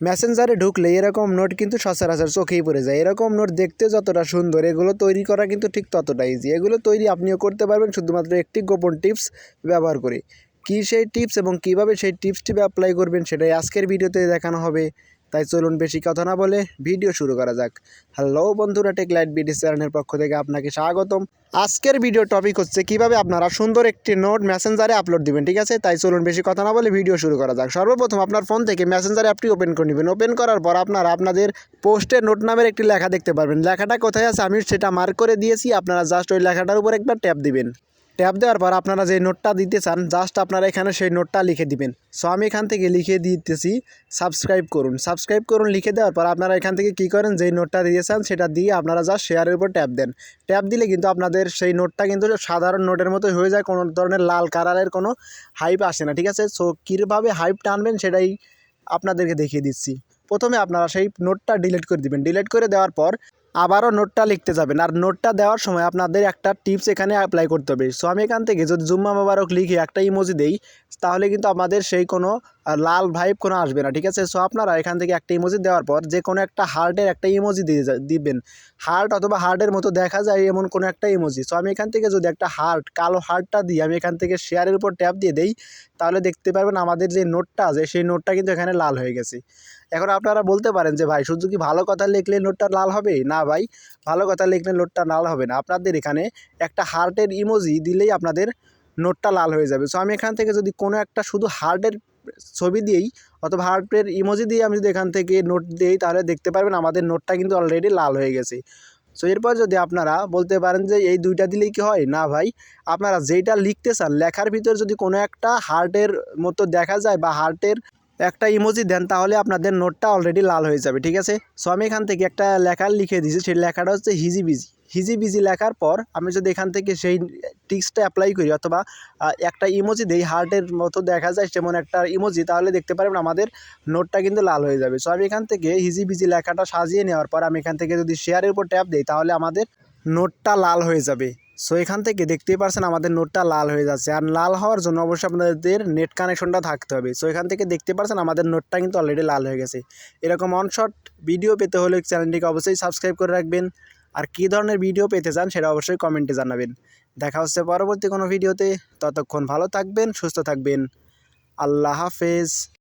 মেসেঞ্জারে ঢুকলে এরকম নোট কিন্তু সচরাচর চোখেই পড়ে যায়। এরকম নোট দেখতে যতটা সুন্দর, এগুলো তৈরি করা কিন্তু ঠিক ততটা ইজি এগুলো তৈরি আপনিও করতে পারবেন, শুধুমাত্র একটি গোপন টিপস ব্যবহার করে। কী সেই টিপস এবং কীভাবে সেই টিপসটি অ্যাপ্লাই করবেন, সেটাই আজকের ভিডিওতে দেখানো হবে। তাই চলুন বেশি কথা না বলে ভিডিও শুরু করা যাক। হ্যালো বন্ধুরা টেক লাইট বিডি চ্যানেলের পক্ষ থেকে আপনাকে স্বাগতম। আজকের ভিডিও টপিক হচ্ছে কীভাবে আপনারা সুন্দর একটি নোট মেসেঞ্জারে আপলোড দিবেন, ঠিক আছে? তাই চলুন বেশি কথা না বলে ভিডিও শুরু করা যাক। সর্বপ্রথম আপনার ফোন থেকে মেসেঞ্জার অ্যাপটি ওপেন করে নেবেন। ওপেন করার পর আপনারা আপনাদের পোস্টে নোট নামের একটি লেখা দেখতে পারবেন। লেখাটা কোথায় আছে? আমি সেটা মার্ক করে দিয়েছি। আপনারা জাস্ট ওই লেখাটার উপর একটা ট্যাপ দিবেন। ট্যাপ দেওয়ার পর আপনারা যে নোটটা দিতে চান জাস্ট আপনারা এখানে সেই নোটটা লিখে দিবেন। সো আমি এখান থেকে লিখে দিতেছি সাবস্ক্রাইব করুন। সাবস্ক্রাইব করুন, লিখে দেওয়ার পর আপনারা এখান থেকে কী করেন, যেই নোটটা দিয়েছেন সেটা দিয়ে আপনারা জাস্ট শেয়ারের উপর ট্যাপ দেন। ট্যাপ দিলে কিন্তু আপনাদের সেই নোটটা কিন্তু সাধারণ নোটের মতো হয়ে যায়, কোনো ধরনের লাল কালারের কোনো হাইপ আসে না, ঠিক আছে? সো কীভাবে হাইপ টানবেন সেটাই আপনাদেরকে দেখিয়ে দিচ্ছি। প্রথমে আপনারা সেই নোটটা ডিলিট করে দিবেন। ডিলিট করে দেওয়ার পর আবারও নোটটা লিখতে যাবেন। আর নোটটা দেওয়ার সময় আপনাদের একটা টিপস এখানে অ্যাপ্লাই করতে হবে। সো আমি এখান থেকে যদি জুম্মা মোবারক লিখে, একটা ইমোজি দেই, তাহলে কিন্তু আমাদের সেই কোনো লাল ভাইব কোনো আসবে না, ঠিক আছে? সো আপনারা এখান থেকে একটা ইমোজি দেওয়ার পর যে কোনো একটা হার্টের একটা ইমোজি দিয়ে দিবেন। হার্ট অথবা হার্টের মতো দেখা যায় এমন কোনো একটা ইমোজি সো আমি এখান থেকে যদি একটা হার্ট কালো হার্টটা দিই, আমি এখান থেকে শেয়ারের উপর ট্যাপ দিয়ে দেই, তাহলে দেখতে পারবেন আমাদের যে নোটটা আছে, সেই নোটটা কিন্তু এখানে লাল হয়ে গেছে। এখন আপনারা বলতে পারেন যে, ভাই, শুধু কি ভালো কথা লিখলে নোটটা লাল হবে? না, ভাই, ভালো কথা লিখলে নোটটা লাল হবে না। আপনাদের এখানে একটা হার্টের ইমোজি দিলেই আপনাদের নোটটা লাল হয়ে যাবে। সো আমি এখান থেকে যদি কোনো একটা শুধু হার্টের ছবি দিয়েই, অথবা হার্টের ইমোজি দিয়ে আমি যদি এখান থেকে নোট দিই, তাহলে দেখতে পারবেন আমাদের নোটটা কিন্তু অলরেডি লাল হয়ে গেছে। সো এরপর যদি আপনারা বলতে পারেন যে এই দুইটা দিলেই কি হয়? না ভাই, আপনারা যেইটা লিখতে চান, লেখার ভিতর যদি কোনো একটা হার্টের মতো দেখা যায় বা হার্টের একটা ইমোজি দেন, তাহলে আপনাদের নোটটা অলরেডি লাল হয়ে যাবে, ঠিক আছে? সো আমি এখান থেকে একটা লেখা লিখে দিয়েছি, সেই লেখাটা হচ্ছে হিজি বিজি হিজি বিজি লেখার পর আমি যদি এখান থেকে সেই টিক্সটা অ্যাপ্লাই করি, অথবা একটা ইমোজি দেই হার্টের মতো দেখা যায় যেমন একটা ইমোজি তাহলে দেখতে পারবেন আমাদের নোটটা কিন্তু লাল হয়ে যাবে। সো আমি এখান থেকে হিজি বিজি লেখাটা সাজিয়ে নেওয়ার পর, আমি এখান থেকে যদি শেয়ারের উপর ট্যাপ দিই, তাহলে আমাদের নোটটা লাল হয়ে যাবে। সো এখান থেকে দেখতেই পারছেন আমাদের নোটটা লাল হয়ে যাচ্ছে। আর লাল হওয়ার জন্য অবশ্যই আপনাদের নেট কানেকশনটা থাকতে হবে। সো এখান থেকে দেখতে পারছেন আমাদের নোটটা কিন্তু অলরেডি লাল হয়ে গেছে। এরকম অনশট ভিডিও পেতে হলে চ্যানেলটিকে অবশ্যই সাবস্ক্রাইব করে রাখবেন। আর কী ধরনের ভিডিও পেতে চান সেটা অবশ্যই কমেন্টে জানাবেন। দেখা হচ্ছে পরবর্তী কোনো ভিডিওতে ততক্ষণ ভালো থাকবেন, সুস্থ থাকবেন। আল্লাহ হাফেজ।